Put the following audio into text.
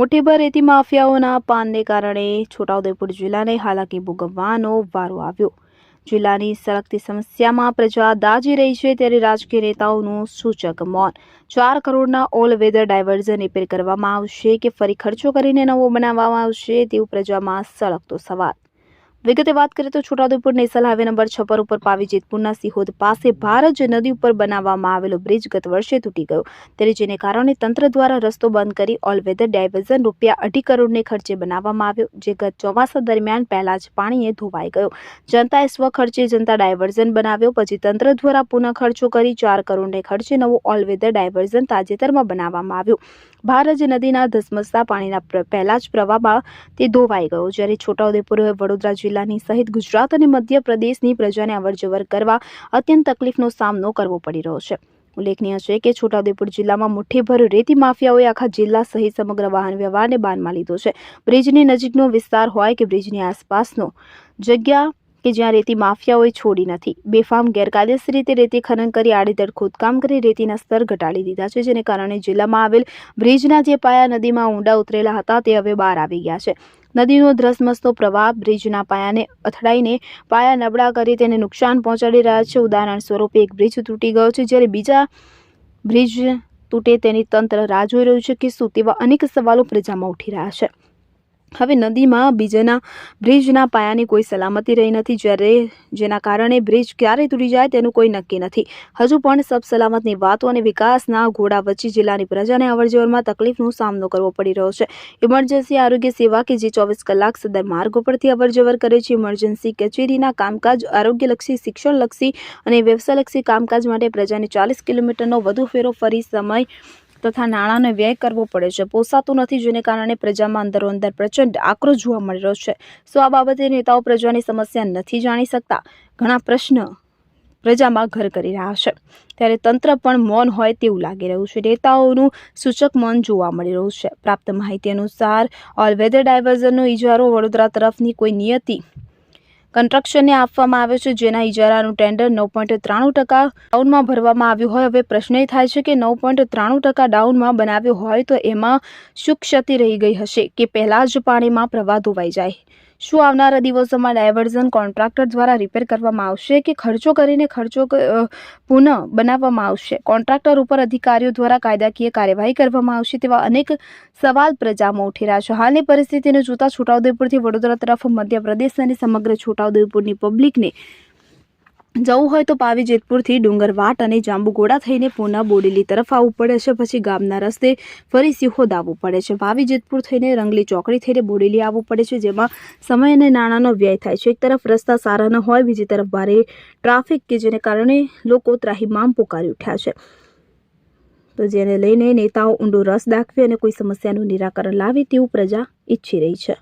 મુઠ્ઠીભર રેતી માફિયાઓના પાનને કારણે છોટાઉદેપુર જિલ્લાને હાલાકી ભોગવવાનો વારો આવ્યો. જિલ્લાની સળગતી સમસ્યામાં પ્રજા દાજી રહી છે ત્યારે રાજકીય નેતાઓનું સૂચક મૌન. ચાર કરોડના ઓલ વેધર ડાયવર્ઝન રિપેર કરવામાં આવશે કે ફરી ખર્ચો કરીને નવો બનાવવામાં આવશે તેવું પ્રજામાં સળગતો સવાલ. વિગતે વાત કરીએ તો છોટાઉદેપુર નેશનલ હાઈવે નંબર છપ્પર ઉપર પાવી જેતપુરના સિહોદ પાસે ભારજ નદી ઉપર બનાવવામાં આવેલો બ્રિજ ગત વર્ષે તૂટી ગયો. ત્યારે જેને કારણે તંત્ર દ્વારા રસ્તો બંધ કરી ઓલ વેધર ડાયવર્ઝન રૂપિયા અઢી કરોડને ખર્ચે બનાવવામાં આવ્યો, જે ગત ચોમાસા દરમિયાન પહેલા જ પાણીએ ધોવાઈ ગયો. જનતાએ સ્વખર્ચે જનતા ડાયવર્ઝન બનાવ્યો, પછી તંત્ર દ્વારા પુનઃ ખર્ચો કરી ચાર કરોડને ખર્ચે નવું ઓલ વેધર ડાયવર્ઝન તાજેતરમાં બનાવવામાં આવ્યું. ભારજ નદીના ધસમસતા પાણીના પહેલા જ પ્રવાહમાં તે ધોવાઈ ગયો. જ્યારે છોટાઉદેપુર, વડોદરા જિલ્લાની સહિત ગુજરાત અને મધ્ય પ્રદેશની પ્રજાને અવરજવર કરવા અત્યંત તકલીફનો સામનો કરવો પડી રહ્યો છે. ઉલ્લેખનીય છે કે છોટાઉદેપુર જિલ્લામાં મુઠ્ઠીભર રેતી માફિયાઓએ આખા જિલ્લા સહિત સમગ્ર વાહન વ્યવહારને બાનમાં લીધો છે. બ્રિજની નજીકનો વિસ્તાર હોય કે બ્રિજની આસપાસનો જગ્યા કે જ્યાં રેતી માફિયાઓએ છોડી નથી. બેફામ ગેરકાયદેસર રીતે રેતી ખનન કરી આડેધડ ખોદકામ કરી રેતીના સ્તર ઘટાડી દીધા છે, જેને કારણે જિલ્લામાં આવેલ બ્રિજના જે પાયા નદીમાં ઊંડા ઉતરેલા હતા તે હવે બહાર આવી ગયા છે. નદીનો ધ્રસમસતો પ્રવાહ બ્રિજના પાયાને અથડાઈને પાયા નબળા કરી તેને નુકસાન પહોંચાડી રહ્યા છે. ઉદાહરણ સ્વરૂપે એક બ્રિજ તૂટી ગયો છે, જ્યારે બીજા બ્રિજ તૂટે તેની તંત્ર રાહ જોઈ રહ્યું છે કે શું તેવા અનેક સવાલો પ્રજામાં ઉઠી રહ્યા છે. હવે નદીમાં બીજાના બ્રિજના પાયાની કોઈ સલામતી રહી નથી. જ્યારે જેના કારણે બ્રિજ ક્યારે તૂટી જાય તેનું કોઈ નક્કી નથી. હજુ પણ સબ સલામતની વાતો અને વિકાસના ઘોડા વચ્ચે જિલ્લાની પ્રજાને અવરજવરમાં તકલીફનો સામનો કરવો પડી રહ્યો છે. ઇમરજન્સી આરોગ્ય સેવા કે જે ચોવીસ કલાક સદર માર્ગો પરથી અવરજવર કરે છે. ઇમરજન્સી કચેરીના કામકાજ આરોગ્યલક્ષી, શિક્ષણલક્ષી અને વ્યવસાયલક્ષી કામકાજ માટે પ્રજાને ચાલીસ કિલોમીટરનો વધુ ફેરો ફરી સમય તથા નાણાંનો વ્યય કરવો પડે છે. પોસાતું નથી જેને કારણે પ્રજામાં અંદરો અંદર પ્રચંડ આક્રોશ જોવા મળી રહ્યો છે. સો આ બાબતે નેતાઓ પ્રજાની સમસ્યા નથી જાણી શકતા. ઘણા પ્રશ્ન પ્રજામાં ઘર કરી રહ્યા છે. ત્યારે તંત્ર પણ મૌન હોય તેવું લાગી રહ્યું છે. નેતાઓનું સૂચક મૌન જોવા મળી રહ્યું છે. પ્રાપ્ત માહિતી અનુસાર ઓલ વેધર ડાયવર્ઝનનો ઇજારો વડોદરા તરફની કોઈ નિયતિ કન્સ્ટ્રક્શનને આપવામાં આવ્યો છે, જેના ઇજારાનું ટેન્ડર નવ પોઈન્ટ ત્રાણું ટકા ડાઉનમાં ભરવામાં આવ્યું હોય. હવે પ્રશ્ન એ થાય છે કે નવ પોઈન્ટ ત્રાણું ટકા ડાઉનમાં બનાવ્યો હોય તો એમાં શું ક્ષતિ રહી ગઈ હશે કે પહેલાં જ પાણીમાં પ્રવાહ ધોવાઈ જાય? શું આવનારા દિવસોમાં ડાયવર્ઝન કોન્ટ્રાક્ટર દ્વારા રિપેર કરવામાં આવશે કે ખર્ચો કરીને ખર્ચો પુનઃ બનાવવામાં આવશે? કોન્ટ્રાક્ટર ઉપર અધિકારીઓ દ્વારા કાયદાકીય કાર્યવાહી કરવામાં આવશે તેવા અનેક સવાલ પ્રજામાં ઉઠી રહ્યા છે. હાલની પરિસ્થિતિને જોતા છોટાઉદેપુરથી વડોદરા તરફ મધ્યપ્રદેશ અને સમગ્ર છોટાઉદેપુરની પબ્લિકને જવું હોય તો પાવી જેતપુરથી ડુંગરવાટ અને જાંબુગોડા થઈને પૂના બોડેલી તરફ આવવું પડે છે. પછી ગામના રસ્તે ફરી સિહોદ આવવું પડે છે. ભાવી જેતપુર થઈને રંગલી ચોકડી થઈને બોડેલી આવવું પડે છે, જેમાં સમય અને નાણાંનો વ્યય થાય છે. એક તરફ રસ્તા સારા ન હોય, બીજી તરફ ભારે ટ્રાફિક કે જેને કારણે લોકો ત્રાહીમામ પુકારી ઉઠ્યા છે. તો જેને લઈને નેતાઓ ઊંડો રસ દાખવે અને કોઈ સમસ્યાનું નિરાકરણ લાવે તેવું પ્રજા ઈચ્છી રહી છે.